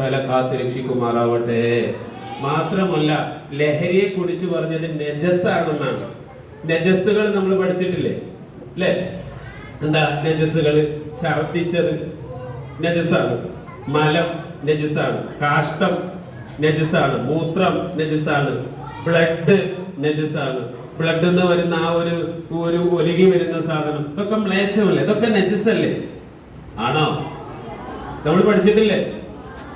തല കാത്ത് രക്ഷിക്കുമാറാവട്ടെ. മാത്രമല്ല ലഹരിയെ കുറിച്ച് പറഞ്ഞത് നജസ്സാണെന്നാണ്. നജസ്സുകൾ നമ്മൾ പഠിച്ചിട്ടില്ലേ? അല്ലേ? എന്താ നജസ്സുകൾ? ഛർദിച്ചത് നജസ്സാണ്. മലം നജസ്സാണ്. കാഷ്ടം നജസ്സാണ്. മൂത്രം നജസ്സാണ്. ബ്ലഡ് നജസ്സാണ്. ബ്ലഡ് എന്ന് വരുന്ന ആ ഒരു ഒരു ഒലുകി വരുന്ന സാധനം. ഇതൊക്കെ മ്ലേച്ഛമല്ലേ? ഇതൊക്കെ നജസ്സല്ലേ? ആണോ? നമ്മൾ പഠിച്ചിട്ടില്ലേ?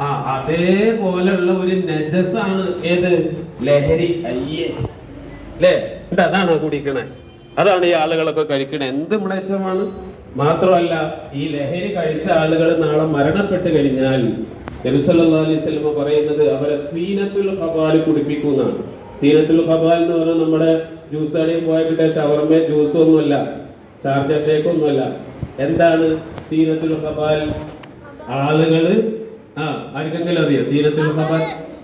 ആ അതേപോലെയുള്ള ഒരു നജസാണ്. ഏത്? ലഹരി. അയ്യേ. അല്ലേ അതാണ് കുടിക്കണേ. അതാണ് ഈ ആളുകളൊക്കെ കഴിക്കണേ. എന്ത് മ്ലേച്ഛമാണ്? മാത്രമല്ല ഈ ലഹരി കഴിച്ച ആളുകൾ നാളെ മരണപ്പെട്ട് കഴിഞ്ഞാൽ നബിസല്ലാ അലൈഹി പറയുന്നത് അവരെ തീനത്തുൽ ഹബാൽ കുടിപ്പിക്കുന്നതാണ് തീനത്തുൽ ഹബാൽ എന്ന് പറഞ്ഞാൽ നമ്മുടെ ജ്യൂസ് കടയിൽ പോയ കിട്ടിയ ഷവർമേ ജ്യൂസ് ഒന്നുമല്ല ഷാർജ ഷേക്ക് ഒന്നുമല്ല. എന്താണ് തീനത്തുൽ ഹബാൽ? ആളുകൾ ആ ആർക്കെങ്കിലും അറിയാം? തീരത്തിൽ ഖബർ.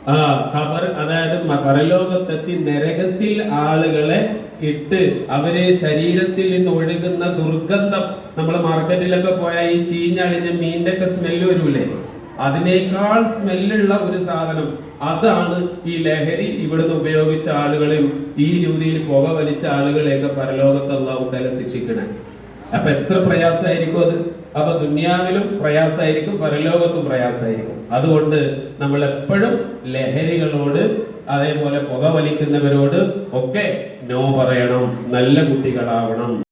ആ ഖബർ അതായത് പരലോകത്തെത്തി നരകത്തിൽ ആളുകളെ ഇട്ട് അവർ ശരീരത്തിൽ നിന്ന് ഒഴുകുന്ന ദുർഗന്ധം. നമ്മൾ മാർക്കറ്റിലൊക്കെ പോയാൽ ഈ ചീഞ്ഞളിഞ്ഞ മീനിന്റെ ഒക്കെ സ്മെല്ല് വരൂലേ? അതിനേക്കാൾ സ്മെല്ലുള്ള ഒരു സാധനം. അതാണ് ഈ ലഹരി ഇവിടുന്ന് ഉപയോഗിച്ച ആളുകളെയും ഈ രീതിയിൽ പുക വലിച്ച ആളുകളെയൊക്കെ പരലോകത്തുള്ള തല ശിക്ഷിക്കണേ. അപ്പൊ എത്ര പ്രയാസമായിരിക്കും അത്? അപ്പൊ ദുന്യാവിലും പ്രയാസമായിരിക്കും പരലോകത്തും പ്രയാസമായിരിക്കും. അതുകൊണ്ട് നമ്മൾ എപ്പോഴും ലഹരികളോട് അതേപോലെ പുക വലിക്കുന്നവരോട് ഒക്കെ നോ പറയണം. നല്ല കുട്ടികളാവണം.